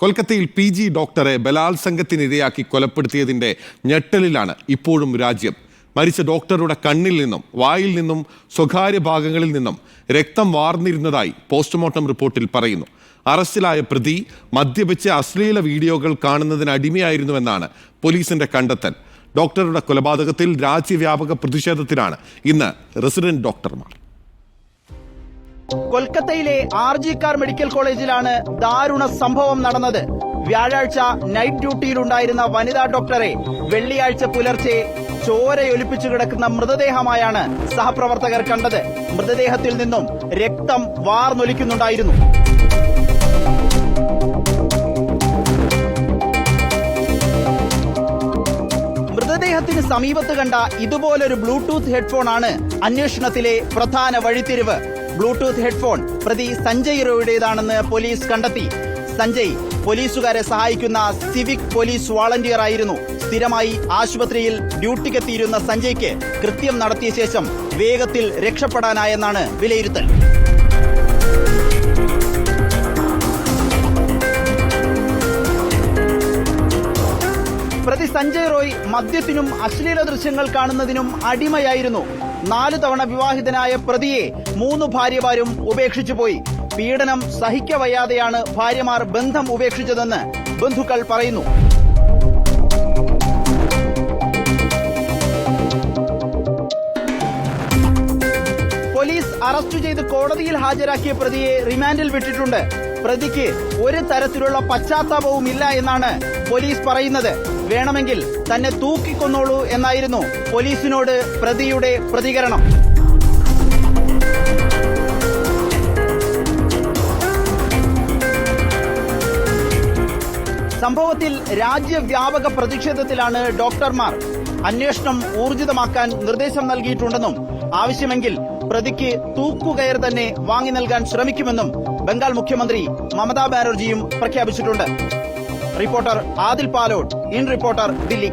കൊൽക്കത്തയിൽ P G ഡോക്ടറെ ബലാത്സംഗത്തിനിരയാക്കി കൊലപ്പെടുത്തിയതിന്റെ ഞെട്ടലിലാണ് ഇപ്പോഴും രാജ്യം. മരിച്ച ഡോക്ടറുടെ കണ്ണിൽ നിന്നും വായിൽ നിന്നും സ്വകാര്യ ഭാഗങ്ങളിൽ നിന്നും രക്തം വാർന്നിരുന്നതായി പോസ്റ്റ്മോർട്ടം റിപ്പോർട്ടിൽ പറയുന്നു. അറസ്റ്റിലായ പ്രതി മദ്യപിച്ച് അശ്ലീല വീഡിയോകൾ കാണുന്നതിന് അടിമയായിരുന്നുവെന്നാണ് പോലീസിന്റെ കണ്ടെത്തൽ. ഡോക്ടറുടെ കൊലപാതകത്തിൽ രാജ്യവ്യാപക പ്രതിഷേധത്തിലാണ് ഇന്ന് റെസിഡന്റ് ഡോക്ടർമാർ. കൊൽക്കത്തയിലെ ആർ ജി കാർ മെഡിക്കൽ കോളേജിലാണ് ദാരുണ സംഭവം നടന്നത്. വ്യാഴാഴ്ച നൈറ്റ് ഡ്യൂട്ടിയിലുണ്ടായിരുന്ന വനിതാ ഡോക്ടറെ വെള്ളിയാഴ്ച പുലർച്ചെ ചോരയൊലിപ്പിച്ചു കിടക്കുന്ന മൃതദേഹമായാണ് സഹപ്രവർത്തകർ കണ്ടത്. മൃതദേഹത്തിൽ നിന്നും രക്തം വാർന്നൊലിക്കുന്നുണ്ടായിരുന്നു. മൃതദേഹത്തിന് സമീപത്ത് കണ്ട ഇതുപോലൊരു ബ്ലൂടൂത്ത് ഹെഡ്ഫോണാണ് അന്വേഷണത്തിലെ പ്രധാന വഴിത്തിരിവ്. ബ്ലൂടൂത്ത് ഹെഡ്ഫോൺ പ്രതി സഞ്ജയ് റോയുടേതാണെന്ന് പോലീസ് കണ്ടെത്തി. സഞ്ജയ് പോലീസുകാരെ സഹായിക്കുന്ന സിവിക് പോലീസ് വാളണ്ടിയർ ആയിരുന്നു. സ്ഥിരമായി ആശുപത്രിയിൽ ഡ്യൂട്ടിക്കെത്തിയിരുന്ന സഞ്ജയ്ക്ക് കൃത്യം നടത്തിയ ശേഷം വേഗത്തിൽ രക്ഷപ്പെടാനായെന്നാണ് വിലയിരുത്തൽ. പ്രതി സഞ്ജയ് റോയ് മദ്യത്തിനും അശ്ലീല ദൃശ്യങ്ങൾ കാണുന്നതിനും അടിമയായിരുന്നു. നാല് തവണ വിവാഹിതനായ പ്രതിയെ മൂന്ന് ഭാര്യമാരും ഉപേക്ഷിച്ചു പോയി. പീഡനം സഹിക്കവയ്യാതെയാണ് ഭാര്യമാർ ബന്ധം ഉപേക്ഷിച്ചതെന്ന് ബന്ധുക്കൾ പറയുന്നു. പോലീസ് അറസ്റ്റ് ചെയ്ത് കോടതിയിൽ ഹാജരാക്കിയ പ്രതിയെ റിമാൻഡിൽ വിട്ടിട്ടുണ്ട്. പ്രതിക്ക് ഒരു തരത്തിലുള്ള പശ്ചാത്താപവും ഇല്ല എന്നാണ് പോലീസ് പറയുന്നത്. വേണമെങ്കിൽ തന്നെ തൂക്കിക്കൊന്നോളൂ എന്നായിരുന്നു പോലീസിനോട് പ്രതിയുടെ പ്രതികരണം. സംഭവത്തിൽ രാജ്യവ്യാപക പ്രതിഷേധത്തിലാണ് ഡോക്ടർമാർ. അന്വേഷണം ഊർജിതമാക്കാൻ നിർദ്ദേശം നൽകിയിട്ടുണ്ടെന്നും ആവശ്യമെങ്കിൽ പ്രതിക്ക് തൂക്കുകയർ തന്നെ വാങ്ങി നൽകാൻ ശ്രമിക്കുമെന്നും ബംഗാൾ മുഖ്യമന്ത്രി മമതാ ബാനർജിയും പ്രഖ്യാപിച്ചിട്ടുണ്ട്. Reporter Adil Palott. In reporter Delhi